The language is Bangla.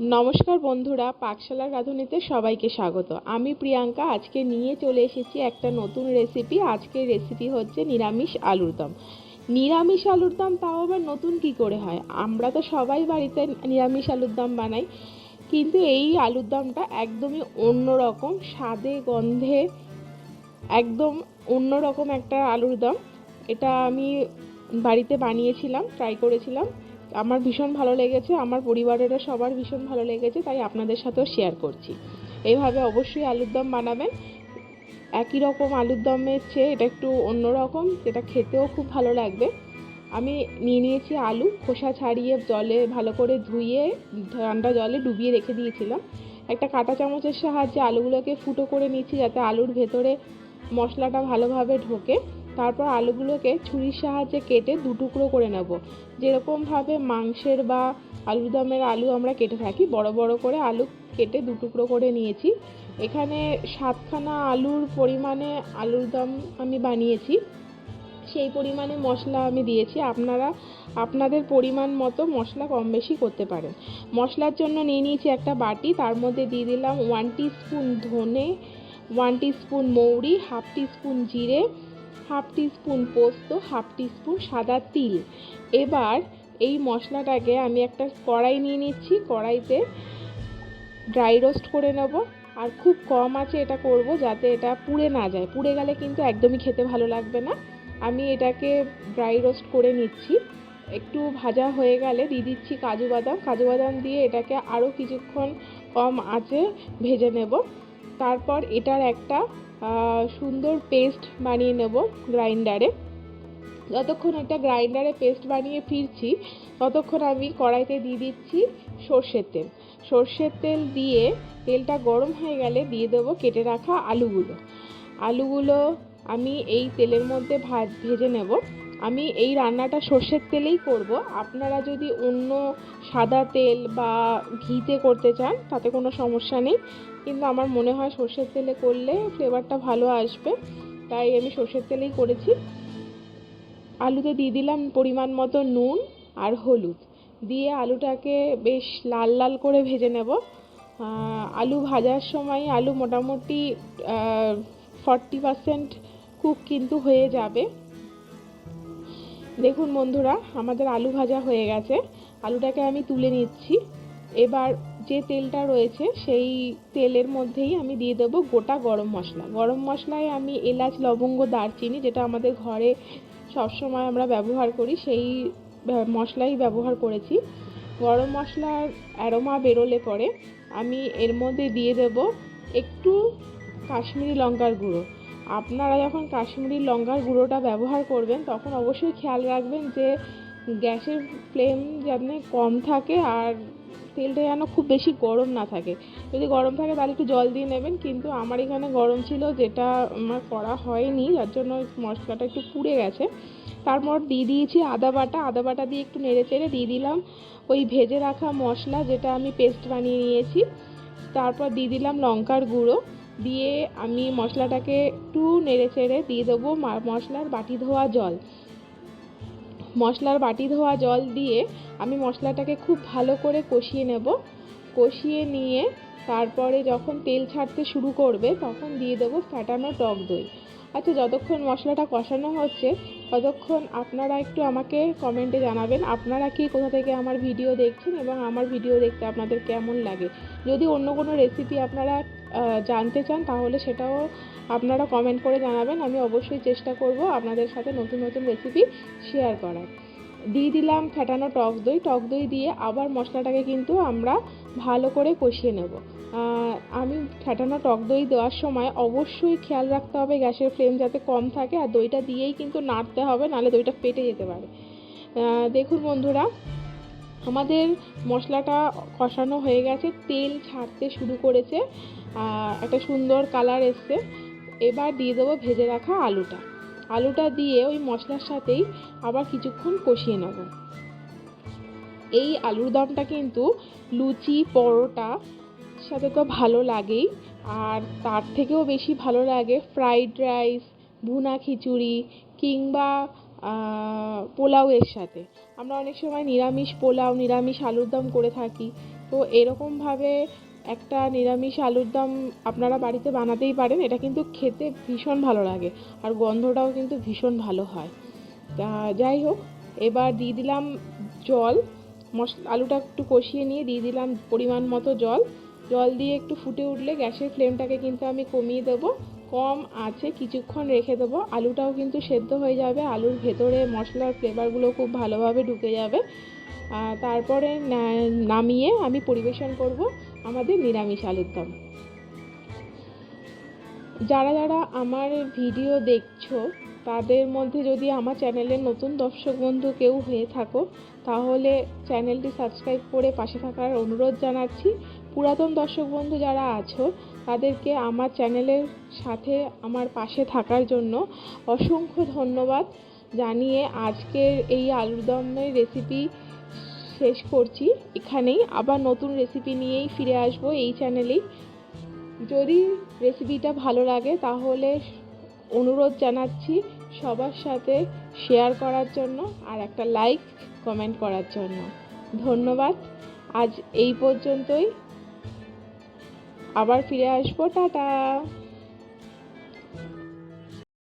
নমস্কার বন্ধুরা, পাকশালার রাঁধুনিতে সবাইকে স্বাগত। আমি প্রিয়াঙ্কা, আজকে নিয়ে চলে এসেছি একটা নতুন রেসিপি আজকের রেসিপি হচ্ছে নিরামিষ আলুর দম। নিরামিষ আলুর দম তাও আবার নতুন কি করে হয়? আমরা তো সবাই বাড়িতে নিরামিষ আলুর দম বানাই, কিন্তু এই আলুর দমটা একদমই অন্যরকম, স্বাদে, গন্ধে একদম অন্যরকম একটা আলুর দম। এটা আমি বাড়িতে বানিয়েছিলাম ট্রাই করেছিলাম। আমার ভীষণ ভালো লেগেছে, আমার পরিবারেরও সবার ভীষণ ভালো লেগেছে, তাই আপনাদের সাথেও শেয়ার করছি। এইভাবে অবশ্যই আলুর দম বানাবেন। একই রকম আলুর দমের চেয়ে এটা একটু অন্যরকম যেটা খেতেও খুব ভালো লাগবে। আমি নিয়ে নিয়েছি আলু, খোসা ছাড়িয়ে জলে ভালো করে ধুয়ে, ঠান্ডা জলে ডুবিয়ে রেখে দিয়েছিলাম। একটা কাঁটা চামচের সাহায্যে আলুগুলোকে ফুটো করে নিচ্ছি যাতে আলুর ভেতরে মশলাটা ভালোভাবে ঢোকে। তারপর আলুগুলোকে ছুরির সাহায্যে কেটে দু টুকরো করে নেব। যেরকমভাবে মাংসের বা আলুর দমের আলু আমরা কেটে থাকি, বড় বড় করে আলু কেটে দু টুকরো করে নিয়েছি। এখানে সাতখানা আলুর পরিমাণে আলুর দম আমি বানিয়েছি। সেই পরিমাণে মশলা আমি দিয়েছি। আপনারা, আপনাদের পরিমাণ মতো মশলা কম বেশি করতে পারেন। মশলার জন্য নিয়ে নিয়েছি একটা বাটি, তার মধ্যে দিয়ে দিলাম ওয়ান স্পুন ধনে ওয়ান স্পুন মৌরি হাফ স্পুন জিরে হাফ স্পুন পোস্ত, হাফ স্পুন সাদা তিল। এবার এই মশলাটাকে আমি একটা কড়াই নিয়ে নিচ্ছি। কড়াইতে ড্রাই রোস্ট করে নেব। আর খুব কম আছে এটা করব যাতে এটা পুড়ে না যায়। পুড়ে গেলে কিন্তু একদমই খেতে ভালো লাগবে না। আমি এটাকে ড্রাই রোস্ট করে নিচ্ছি। একটু ভাজা হয়ে গেলে দিয়ে দিচ্ছি কাজু বাদাম। কাজু বাদাম দিয়ে এটাকে আরও কিছুক্ষণ কম আঁচে ভেজে নেব। তারপর এটার একটা সুন্দর পেস্ট বানিয়ে নেব গ্রাইন্ডারে। যতক্ষণ একটা গ্রাইন্ডারে পেস্ট বানিয়ে ফিরছি, ততক্ষণ আমি কড়াইতে দিয়ে দিচ্ছি সর্ষের তেল। সর্ষের তেল দিয়ে তেলটা গরম হয়ে গেলে দিয়ে দেবো কেটে রাখা আলুগুলো। আলুগুলো আমি এই তেলের মধ্যে ভাজ ভেজে নেব। আমি এই রান্নাটা সর্ষের তেলেই করব। আপনারা যদি অন্য সাদা তেল বা ঘিতে করতে চান, তাতে কোনো সমস্যা নেই। কিন্তু আমার মনে হয় সর্ষের তেলে করলে ফ্লেভারটা ভালো আসবে। তাই আমি সর্ষের তেলেই করেছি। আলুতে দিয়ে দিলাম পরিমাণ মতো নুন আর হলুদ। দিয়ে আলুটাকে বেশ লাল লাল করে ভেজে নেব। আলু ভাজার সময় আলু মোটামুটি ফর্টি পারসেন্ট কুক কিন্তু হয়ে যাবে। দেখুন বন্ধুরা, আমাদের আলু ভাজা হয়ে গেছে। আলুটাকে আমি তুলে নিচ্ছি। এবার যে তেলটা রয়েছে, সেই তেলের মধ্যেই আমি দিয়ে দেবো গোটা গরম মশলা। গরম মশলায় আমি এলাচ, লবঙ্গ, দারচিনি, যেটা আমাদের ঘরে সবসময় আমরা ব্যবহার করি, সেই মশলাই ব্যবহার করেছি। গরম মশলার অ্যারোমা বেরোলে পরে আমি এর মধ্যে দিয়ে দেব একটু কাশ্মীরি লঙ্কার গুঁড়ো। আপনারা যখন কাশ্মীরি লঙ্কার গুঁড়োটা ব্যবহার করবেন, তখন অবশ্যই খেয়াল রাখবেন যে গ্যাসের ফ্লেম যেন কম থাকে আর তেলটা যেন খুব বেশি গরম না থাকে। যদি গরম থাকে তাহলে একটু জল দিয়ে নেবেন, কিন্তু আমার এখানে গরম ছিল, যেটা আমার করা হয়নি, যার জন্য মশলাটা একটু পুড়ে গেছে। তারপর দিয়ে দিয়েছি আদা বাটা আদা বাটা দিয়ে একটু নেড়ে চেড়ে দিয়ে দিলাম ওই ভেজে রাখা মশলা, যেটা আমি পেস্ট বানিয়ে নিয়েছি। তারপর দিয়ে দিলাম লঙ্কার গুঁড়ো। দিয়ে আমি মশলাটাকে একটু নেড়ে চেড়ে দিয়ে দেবো মশলার বাটি ধোয়া জল। মশলার বাটি ধোয়া জল দিয়ে আমি মশলাটাকে খুব ভালো করে কষিয়ে নেব। কষিয়ে নিয়ে তারপরে যখন তেল ছাড়তে শুরু করবে, তখন দিয়ে দেবো ফ্যাটানো টক দই। আচ্ছা যতক্ষণ মশলাটা কষানো হচ্ছে, ততক্ষণ আপনারা একটু আমাকে কমেন্টে জানাবেন, আপনারা কি কোথা থেকে আমার ভিডিও দেখছেন এবং আমার ভিডিও দেখতে আপনাদের কেমন লাগে? যদি অন্য কোনো রেসিপি আপনারা জানতে চান, তাহলে সেটাও আপনারা কমেন্ট করে জানাবেন। আমি অবশ্যই চেষ্টা করব আপনাদের সাথে নতুন নতুন রেসিপি শেয়ার করার। দিয়ে দিলাম ফেটানো টক দই। টক দই দিয়ে আবার মশলাটাকে কিন্তু আমরা ভালো করে কষিয়ে নেব। আমি ফেটানো টক দই দেওয়ার সময় অবশ্যই খেয়াল রাখতে হবে গ্যাসের ফ্লেম যাতে কম থাকে, আর দইটা দিয়েই কিন্তু নাড়তে হবে নাহলে দইটা ফেটে যেতে পারে। দেখুন বন্ধুরা, আমাদের মশলাটা কষানো হয়ে গেছে, তেল ছাড়তে শুরু করেছে। একটা সুন্দর কালার এসছে। এবার দিয়ে দেবো ভেজে রাখা আলুটা। আলুটা দিয়ে ওই মশলার সাথেই আবার কিছুক্ষণ কষিয়ে নেব। এই আলুর দমটা কিন্তু লুচি, পরোটা সাথে তো ভালো লাগেই। আর তার থেকেও বেশি ভালো লাগে ফ্রাইড রাইস ভুনা খিচুড়ি কিংবা পোলাওয়ের সাথে। আমরা অনেক সময় নিরামিষ পোলাও, নিরামিষ আলুর দম করে থাকি। তো এরকমভাবে একটা নিরামিষ আলুর দম আপনারা বাড়িতে বানাতেই পারেন, এটা কিন্তু খেতে ভীষণ ভালো লাগে আর গন্ধটাও কিন্তু ভীষণ ভালো হয়। তা যাই হোক, এবার দিয়ে দিলাম জল মশলা আলুটা একটু কষিয়ে নিয়ে দিয়ে দিলাম পরিমাণ মতো জল। জল দিয়ে একটু ফুটে উঠলে গ্যাসের ফ্লেমটাকে কিন্তু আমি কমিয়ে দেবো, কম আছে কিছুক্ষণ রেখে দেবো, আলুটাও কিন্তু সেদ্ধ হয়ে যাবে, আলুর ভেতরে মশলার ফ্লেভারগুলো খুব ভালোভাবে ঢুকে যাবে। তারপরে নামিয়ে আমি পরিবেশন করব। আমাদের নিরামিষ আলুর দম। যারা যারা আমার ভিডিও দেখছ, তাদের মধ্যে যদি আমার চ্যানেলের নতুন দর্শক বন্ধু কেউ হয়ে থাকো, তাহলে চ্যানেলটি সাবস্ক্রাইব করে পাশে থাকার অনুরোধ জানাচ্ছি। পুরাতন দর্শক বন্ধু যারা আছো, তাদেরকে আমার চ্যানেলের সাথে আমার পাশে থাকার জন্য অসংখ্য ধন্যবাদ। জানিয়ে আজকের এই আলুর দমের রেসিপি শেষ করছি। এখানেই আবার নতুন রেসিপি নিয়েই ফিরে আসব এই চ্যানেলেই যদি রেসিপিটা ভালো লাগে তাহলে অনুরোধ জানাচ্ছি সবার সাথে শেয়ার করার জন্য আর একটা লাইক কমেন্ট করার জন্য। ধন্যবাদ। আজ এই পর্যন্তই। আবার ফিরে আসব। টাটা!